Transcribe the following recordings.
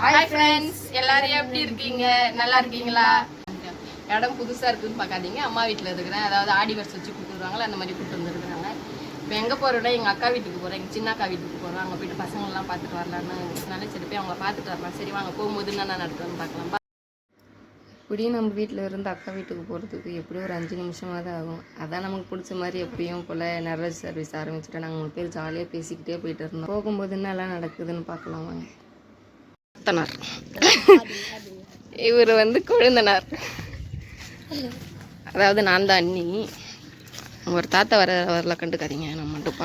Hi friends எல்லாரும் எப்படி இருக்கீங்க? நல்லா இருக்கீங்களா? இடம் புதுசா இருக்குன்னு பார்க்காதீங்க. அம்மா வீட்டில் இருக்கிறேன். அதாவது ஆடி வருஷம் வச்சு கொடுத்துருவாங்களா அந்த மாதிரி கூப்பிட்டு வந்துருக்குறாங்க. இப்போ எங்கே போகிறோட எங்கள் அக்கா வீட்டுக்கு போகிறேன் எங்கள் சின்ன அக்கா வீட்டுக்கு போகிறோம் அங்கே போயிட்டு பசங்களெலாம் பார்த்துட்டு வரலான்னு நல்ல சரி போய் அவங்கள பார்த்துட்டு வரலாம். சரி வாங்க. போகும்போது என்ன நடக்குதுன்னு பார்க்கலாம். இப்படியும் நம்ம வீட்டில் இருந்து அக்கா வீட்டுக்கு போகிறதுக்கு எப்படியும் ஒரு அஞ்சு நிமிஷமாக தான் ஆகும். அதான் நமக்கு பிடிச்ச மாதிரி எப்படியும் போல் நர்வஸ் சர்வீஸ் ஆரம்பிச்சுட்டு நாங்கள் மூணு பேர் ஜாலியாக பேசிக்கிட்டே போயிட்டு இருந்தோம். போகும்போது என்னெல்லாம் நடக்குதுன்னு பார்க்கலாம் வாங்க. அத்தனார் இவர் வந்து கொழுந்தனார். அதாவது நான் தான் அண்ணி. ஒரு தாத்தா வர வரல கண்டுக்காதீங்க நம்ம மட்டும்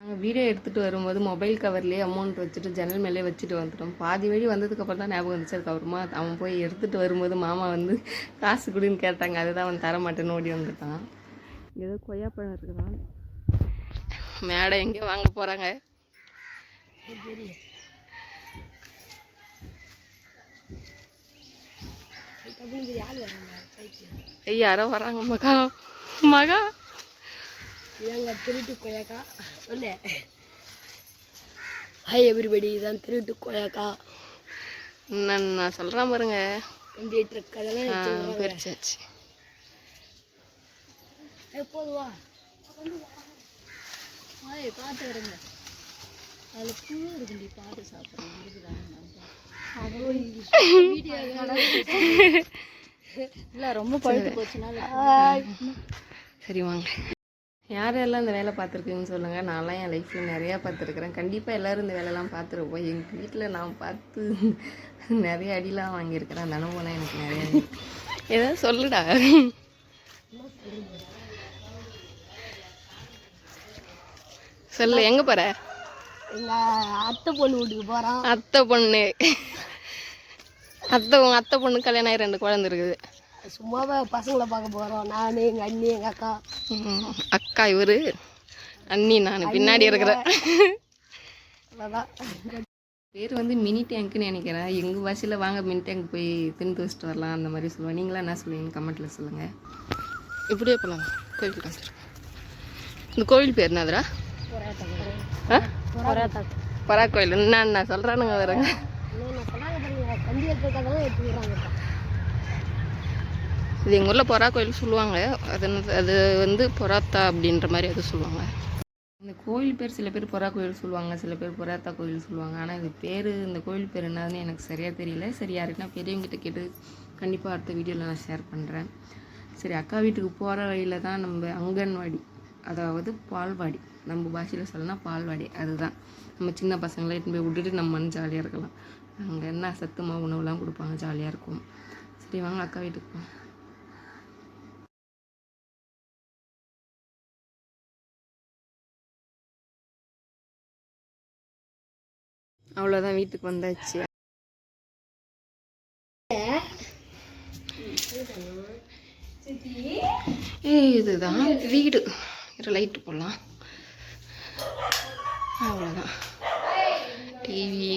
நாங்கள் வீடியோ எடுத்துகிட்டு வரும்போது மொபைல் கவர்லேயே அமௌண்ட் வச்சுட்டு ஜன்னல் மேலே வச்சுட்டு வந்துட்டோம். பாதி வழி வந்ததுக்கப்புறம் தான் ஞாபகம் வந்துச்சு. அதுக்கப்புறமா அவன் போய் எடுத்துகிட்டு வரும்போது மாமா வந்து காசு கொடுன்னு கேட்டாங்க. அதுதான் அவன் தர மாட்டேன்னு ஓடி வந்துட்டான். ஏதோ கொய்யாப்பழம் இருக்குதான். மேடை எங்கே வாங்க போகிறாங்க யாரோ வராங்க? மகா. மகா. இதாங்க திருட்டு கொய்யாக்கா. சொல்லு ஹாய் எவ்ரிபடி இதான் திருட்டு கொய்யாக்கா. நான் நான் சொல்கிறேன் பாருங்க. கம்ப்யூட்டர் கதெல்லாம் பிரிச்சாச்சு எப்போது வா. ஹாய் பார்த்து வருங்க. அதில் புழு இருக்குண்டி பார்த்து சாப்பிட்றேன் இல்லை ரொம்ப பழுத்து போச்சுனால சரி வாங்க. யாரெல்லாம் இந்த வேலை பார்த்துருக்கீங்கன்னு சொல்லுங்கள் நான்லாம் என் லைஃப்பில் நிறையா பார்த்துருக்குறேன். கண்டிப்பாக எல்லோரும் இந்த வேலைலாம் பார்த்துருப்போம். எங்கள் வீட்டில் நான் பார்த்து நிறைய அடிலாம் வாங்கியிருக்கிறேன். அந்த அனுபவம்லாம் எனக்கு நிறைய. ஏதாவது சொல்லுடா. சொல்லு எங்கே போகிற எங்கள் அத்தை பொண்ணு வீட்டுக்கு போகிறோம் அத்தை பொண்ணு. அத்தை உங்கள் அத்தை பொண்ணு கல்யாணம் ஆகி ரெண்டு குழந்தை இருக்குது. சும்மாவே பசங்களை பார்க்க போகிறோம் நான் எங்கள் அண்ணி எங்கள் அக்கா. அக்கா இவரு அண்ணி நான். பின்னாடி இருக்கிறேன் அவ்வளோதான் பேர் வந்து மினி டேங்க்னு நினைக்கிறேன். எங்கள் பாஷையில் வாங்க மினி டேங்க் போய் தின்னு வச்சுட்டு வரலாம் அந்த மாதிரி சொல்லுவேன் நீங்களாம் என்ன சொல்லுவீங்க கமெண்ட்டில் சொல்லுங்கள் இப்படியே போகலாம் கோயில் காசு இந்த கோவில் பேர் போராட்டா பரா கோயில். என்ன நான் சொல்கிறானுங்க வரேங்க இது எங்கள் ஊரில் பொறா கோயில் சொல்லுவாங்க. அது அது வந்து பொராத்தா அப்படின்ற மாதிரி அது சொல்லுவாங்க. இந்த கோயில் பேர் சில பேர் பொறா கோயில் சொல்லுவாங்க சில பேர் பொராத்தா கோயில் சொல்லுவாங்க. ஆனால் இது பேர் இந்த கோயில் பேர் என்னதுன்னு எனக்கு சரியாக தெரியல. சரி யாருக்குன்னா பெரியவங்கிட்ட கேட்டு கண்டிப்பாக அடுத்த வீடியோவில் நான் ஷேர் பண்ணுறேன் சரி அக்கா வீட்டுக்கு போகிற வழியில் தான் நம்ம அங்கன்வாடி அதாவது பால்வாடி. நம்ம பாஷையில் சொல்லணும்னா பால்வாடி. அதுதான். நம்ம சின்ன பசங்களை எடுத்துன்னு போய் விட்டுட்டு நம்ம ஜாலியாக இருக்கலாம். அங்கே என்ன சத்துமா உணவுலாம் கொடுப்பாங்க ஜாலியாக இருக்கும். சரி வாங்க அக்கா வீட்டுக்கு போகலாம் அவ்வளோதான் வீட்டுக்கு வந்தாச்சு. இதுதான் வீடு. இரு லைட்டு போடலாம். அவ்வளோதான் டிவி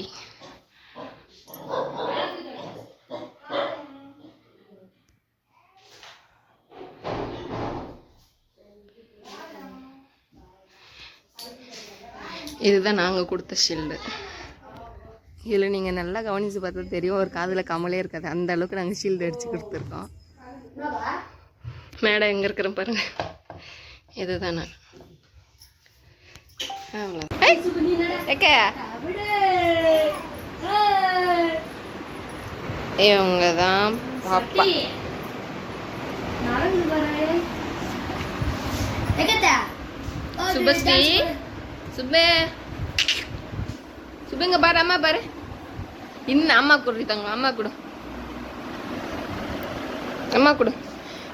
இதுதான் நாங்கள் கொடுத்த ஷீல்டு இதில் நீங்கள் நல்லா கவனித்து பார்த்தா தெரியும். ஒரு காதில் கமலே இருக்காது. அந்த அளவுக்கு நாங்கள் ஷீல்டு அடித்து கொடுத்துருக்கோம். மேடம் எங்கே இருக்கிறேன் பாருங்க. இதுதான் நான். அவ்வளோ இவங்க தான் பாப்பா. சுபஸ்ரீ. சுபே. சுபேங்க பாரு அம்மா பாரு. இன்னும் அம்மா கொடுத்தாங்க அம்மா கொடு. அம்மா கொடு.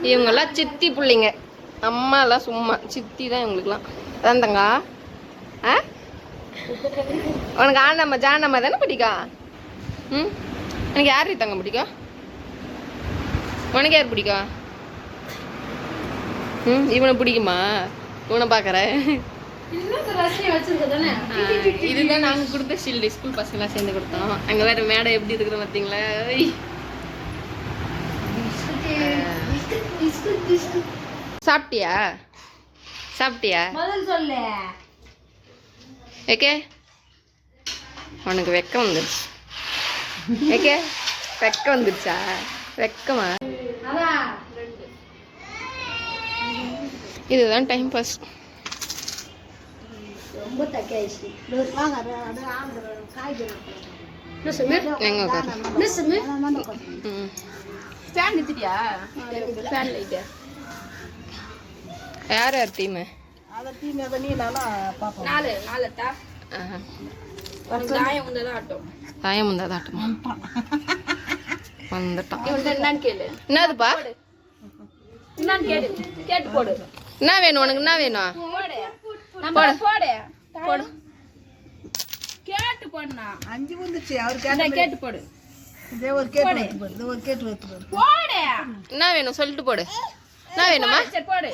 இவங்கெல்லாம் சித்தி பிள்ளைங்க. அம்மாலாம் சும்மா சித்தி தான் இவங்களுக்குலாம் அதான் தங்கா. ஆ? உனக்கு ஆனம்மா ஜானம்மா தானே பிடிக்கா? ம்? எனக்கு யார் தங்க பிடிக்கும்? உனக்கு யார் பிடிக்கும்? ம் இவனை பிடிக்குமா? இவனை பார்க்குறேன். இதுதான் நாங்க கொடுத்த ஷீல்டு ஸ்கூல் பசங்களாம் சேர்ந்து கொடுத்தோம். அங்க வேற மேடை எப்படி இருக்குது பார்த்தீங்களா ஐய். சாப்பிட்டியா? சாப்பிட்டியா? சொல்லு. ஓகே உனக்கு வெக்கம் வந்துடுச்சு ஏகே? வெக்க வந்துருச்சா? வெக்கமா? இதுதான் டைம் பாஸ் ரொம்ப தக்காயிடுச்சு வாங்க காய்கறி யார் யார் டீமு அதை தீமை பண்ணி நல்லா பார்ப்போம் நாலு நாலு தா உனக்கு தாயம் வந்ததான் ஆட்டம் தாயம் வந்தால் தாட்டுமா வந்துட்டான் இவன்கிட்ட என்னன்னு கேளு என்னதுப்பா என்னன்னு கேளு கேட்டு போடு என்ன வேணும் உனக்கு என்ன வேணும் போடு நம்ம போடு போடு. கேட்டு போடுனா அஞ்சு வந்துச்சு. அவர் இந்த கேட்டு போடு. இதே ஒரு கேட்டு போடு. ஒரு கேட்டு போடு. என்ன வேணும்? சொல்லிட்டு போடு. என்ன வேணுமா? சரி போடு.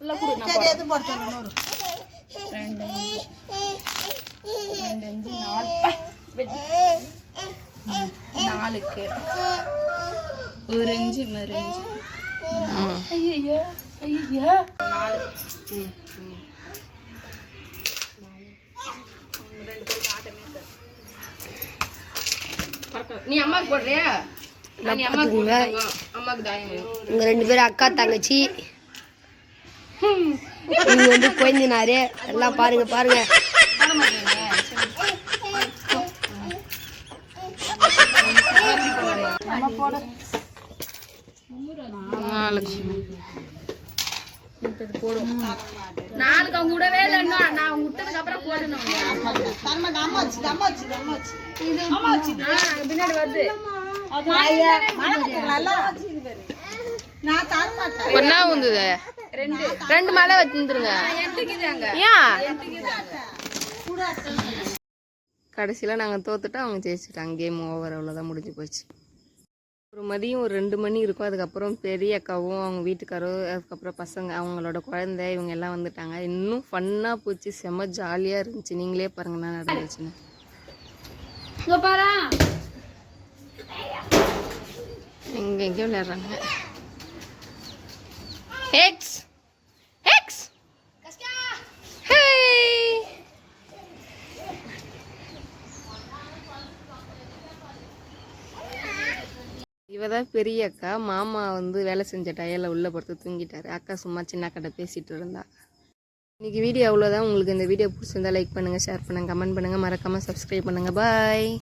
உள்ள குடு நான் சரி எது போடுறேன் நூறு. ரெண்டு ரெண்டு அஞ்சு நாலு. நாலுக்கு. ஒரு அஞ்சு மறு அஞ்சு ஐயோ ஐயோ நாலு நீ அம்மாக்கு போடு தங்கம். அம்மாக்கு தாயம் வேணும் உங்க ரெண்டு பேரும் அக்கா தங்கச்சி. நீங்க வந்து குழந்தினாரு எல்லாம் பாருங்க பாருங்க. போட. நாலு நாளுக்கு அவங்க விடவே இல்லை இன்னும் நான் விட்டதுக்கு அப்புறம் போடணும். பின்னாடி வருது. வந்தது. ரெண்டு. ரெண்டு மலை எட்டுக்குதாங்க ஏன் கடைசியில் நாங்கள் தோத்துட்டு அவங்க ஜெயிச்சிட்டாங்க. கேம் ஓவர் அவ்வளோதான் முடிஞ்சு போச்சு. ஒரு மதியம் ஒரு ரெண்டு மணி இருக்கும். அதுக்கப்புறம் பெரிய அக்காவும் அவங்க வீட்டுக்காரும் அதுக்கப்புறம் பசங்க அவங்களோட குழந்தை இவங்க எல்லாம் வந்துட்டாங்க. இன்னும் ஃபன்னாக போச்சு. செம்ம ஜாலியாக இருந்துச்சு. நீங்களே பாருங்க என்ன நடந்துச்சுன்னு. எங்கே எங்கேயோ விளையாடுறாங்க. இவ தான் பெரிய அக்கா. மாமா வந்து வேலை செஞ்ச டயரில் உள்ளே படுத்து தூங்கிட்டாரு. அக்கா சும்மா சின்ன அக்காட்ட பேசிகிட்டு இருந்தா. இன்றைக்கி வீடியோ அவ்வளோதான் உங்களுக்கு இந்த வீடியோ பிடிச்சிருந்தா லைக் பண்ணுங்கள் ஷேர் பண்ணுங்கள் கமெண்ட் பண்ணுங்கள் மறக்காமல் சப்ஸ்கிரைப் பண்ணுங்கள் பாய்